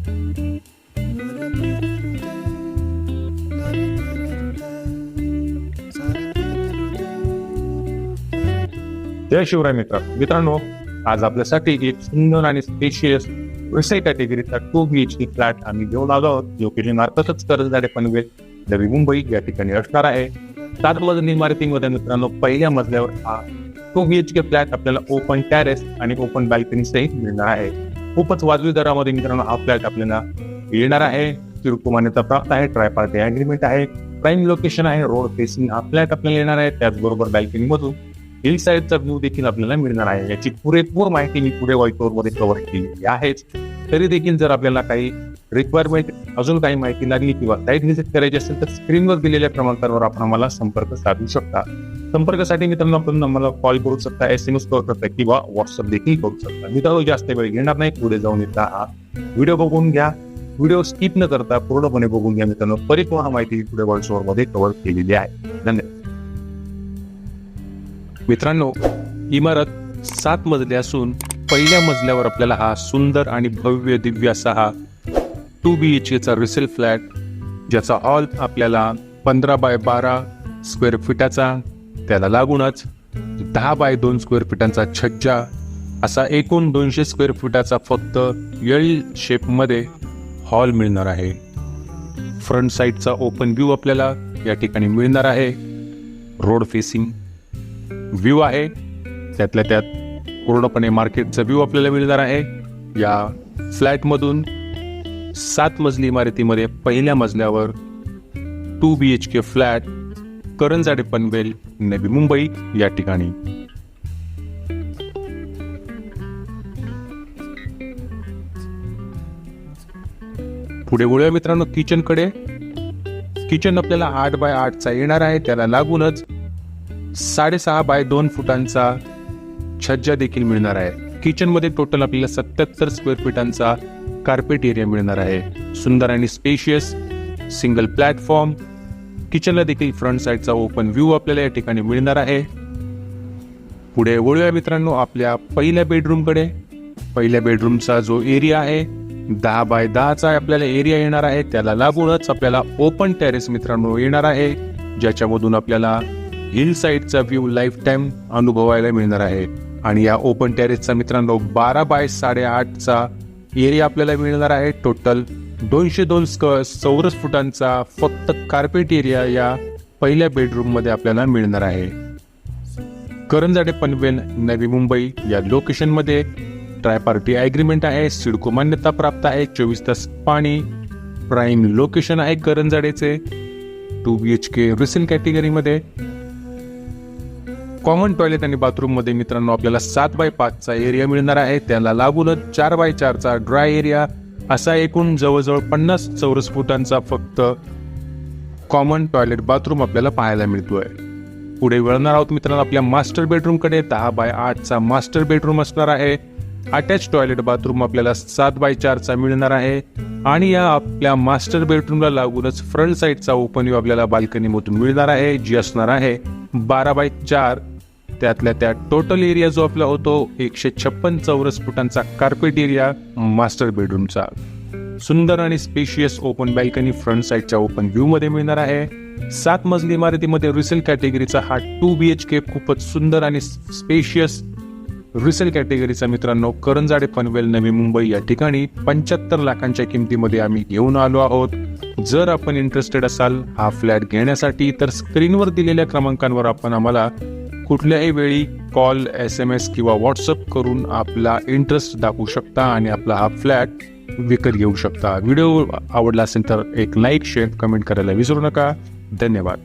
जय शिवराय मित्र. मित्रांनो आज आपल्यासाठी एक सुंदर आणि स्पेशियस व्यवसाय कॅटेगरीचा two B H K flat आम्ही घेऊन आलो आहोत. जो की मार्फतच कर्जदारे पनवेल नवी मुंबई या ठिकाणी असणार आहे. सात मजली इमारतीमध्ये मित्रांनो पहिल्या मजल्यावर हा two B H K flat आपल्याला ओपन टॅरेस आणि ओपन बॅल्कनी सहित मिळणार आहे. खूपच वाजवी दरामध्ये मित्रांनो हा फ्लॅट आपल्याला येणार आहे. किरकोळ मान्यता प्राप्त आहे ट्राय पार्टी अग्रीमेंट आहे प्राईम लोकेशन आहे रोड फेसिंग हा फ्लॅट आपल्याला येणार आहे. त्याचबरोबर बॅल्कनी मधून हिल साईडचा व्ह्यू देखील आपल्याला मिळणार आहे. याची पुरेपूर माहिती मी पुढे व्हाईटबोर्डमध्ये कव्हर केलेली आहेच. तरी देखील जर आपल्याला काही रिक्वायरमेंट अजून काही माहिती लागली किंवा साईट व्हिजिट करायची असेल तर स्क्रीनवर दिलेल्या क्रमांकावर आपण आम्हाला संपर्क साधू शकता. संपर्कासाठी मित्रांनो आपण मला कॉल करू शकता एस एम एस करू शकता किंवा व्हॉट्सअप देखील करू शकता. मित्रांनो जास्त वेळ घेणार नाही पुढे जाऊन एकदा हा व्हिडिओ बघून घ्या. व्हिडिओ स्किप न करता पूर्णपणे बघून घ्या मित्रांनो. परिपूर्ण माहिती पुढे व्हॉट्सअपमध्ये कव्हर केलेली आहे. धन्यवाद. मित्रांनो इमारत सात मजली असून पहिल्या मजल्यावर आपल्याला हा सुंदर आणि भव्य दिव्य असा हा टू बी एच केचा रिसेल फ्लॅट ज्याचा हॉल आपल्याला पंधरा बाय बारा स्क्वेअर फीटाचा त्याला लागूनच दहा बाय दोन स्क्वेअर फीटांचा छज्जा असा एकूण दोनशे स्क्वेअर फुटाचा फक्त येळी शेपमध्ये हॉल मिळणार आहे. फ्रंट साईडचा ओपन व्ह्यू आपल्याला या ठिकाणी मिळणार आहे. रोड फेसिंग व्ह्यू आहे. त्यातल्या त्यात पूर्णपणे मार्केटचा व्ह्यू आपल्याला मिळणार आहे. या फ्लॅटमधून सात मजली इमारतीमध्ये पहिल्या मजल्यावर two B H K flat Karanjade Panvel Navi Mumbai या ठिकाणी. पुढे वळूया मित्रांनो किचनकडे. किचन आपल्याला आठ बाय आठचा येणार आहे. त्याला लागूनच साडेसहा बाय दोन फुटांचा छज्जा देखील मिळणार आहे. किचनमध्ये टोटल आपल्याला सत्याहत्तर स्क्वेअर फीटांचा कार्पेट एरिया मिळणार आहे. सुंदर आणि स्पेशियस सिंगल प्लॅटफॉर्म किचनला देखील फ्रंट साईडचा ओपन व्ह्यू आपल्याला या ठिकाणी मिळणार आहे. पुढे वळूया मित्रांनो आपल्या पहिल्या बेडरूमकडे पहिल्या बेडरूमचा जो एरिया आहे दहा बाय दहाचा आपल्याला एरिया येणार आहे. त्याला लागूनच आपल्याला ओपन टेरेस मित्रांनो येणार आहे. ज्याच्यामधून आपल्याला हिल साईडचा व्ह्यू लाईफ टाईम अनुभवायला मिळणार आहे. आणि या ओपन टेरेसचा मित्रांनो बारा बाय साडेआठचा एरिया आपल्याला मिळणार आहे. टोटल दोनशे दोन स्क चौरस फुटांचा फक्त कार्पेट एरिया या पहिल्या बेडरूममध्ये आपल्याला मिळणार आहे. करंजाडे पनवेल नवी मुंबई या लोकेशनमध्ये ट्राय पार्टी ॲग्रीमेंट आहे. सिडको मान्यता प्राप्त आहे. चोवीस तास पाणी प्राईम लोकेशन आहे करंजाडेचे. Two B H K resale कॅटेगरीमध्ये कॉमन टॉयलेट आणि बाथरूममध्ये मित्रांनो आपल्याला सात बाय पाचचा एरिया मिळणार आहे. त्याला लागूनच चार बाय चारचा ड्राय एरिया असा एकूण जवळजवळ पन्नास चौरस फुटांचा फक्त कॉमन टॉयलेट बाथरूम आपल्याला पाहायला मिळतोय. पुढे वळणार आहोत मित्रांनो आपल्या मास्टर बेडरूमकडे दहा बाय आठचा मास्टर बेडरूम असणार आहे. अटॅच टॉयलेट बाथरूम आपल्याला सात बाय चारचा मिळणार आहे. आणि या आपल्या मास्टर बेडरूमला लागूनच फ्रंट साईडचा ओपन व्ह्यू आपल्याला बाल्कनीमधून मिळणार आहे. जी असणार आहे बारा बाय चार. त्यातल्या त्या टोटल एरिया जो आपला होतो एकशे छप्पन चौरस फुटांचा कार्पेट एरिया मास्टर बेडरूमचा सुंदर आणि स्पेशियस ओपन बॅल्कनी फ्रंट साईडच्या ओपन व्ह्यू मध्ये मिळणार आहे. सात मजली इमारतीमध्ये रिसेल कॅटेगरीचा हा टू बी एच के खूपच सुंदर आणि स्पेशियस रिसेल कॅटेगरीचा मित्रांनो करंजाडे पनवेल नवी मुंबई या ठिकाणी पंच्याहत्तर लाखांच्या किमतीमध्ये आम्ही घेऊन आलो आहोत. जर आपण इंटरेस्टेड असाल हा फ्लॅट घेण्यासाठी तर स्क्रीनवर दिलेल्या क्रमांकांवर आपण आम्हाला कुठल्याही वेळी कॉल एस एम एस किंवा व्हॉट्सअप करून आपला इंटरेस्ट दाखवू शकता आणि आपला हा फ्लॅट विकत घेऊ शकता. व्हिडिओ आवडला असेल तर एक लाईक शेअर कमेंट करायला विसरू नका. धन्यवाद.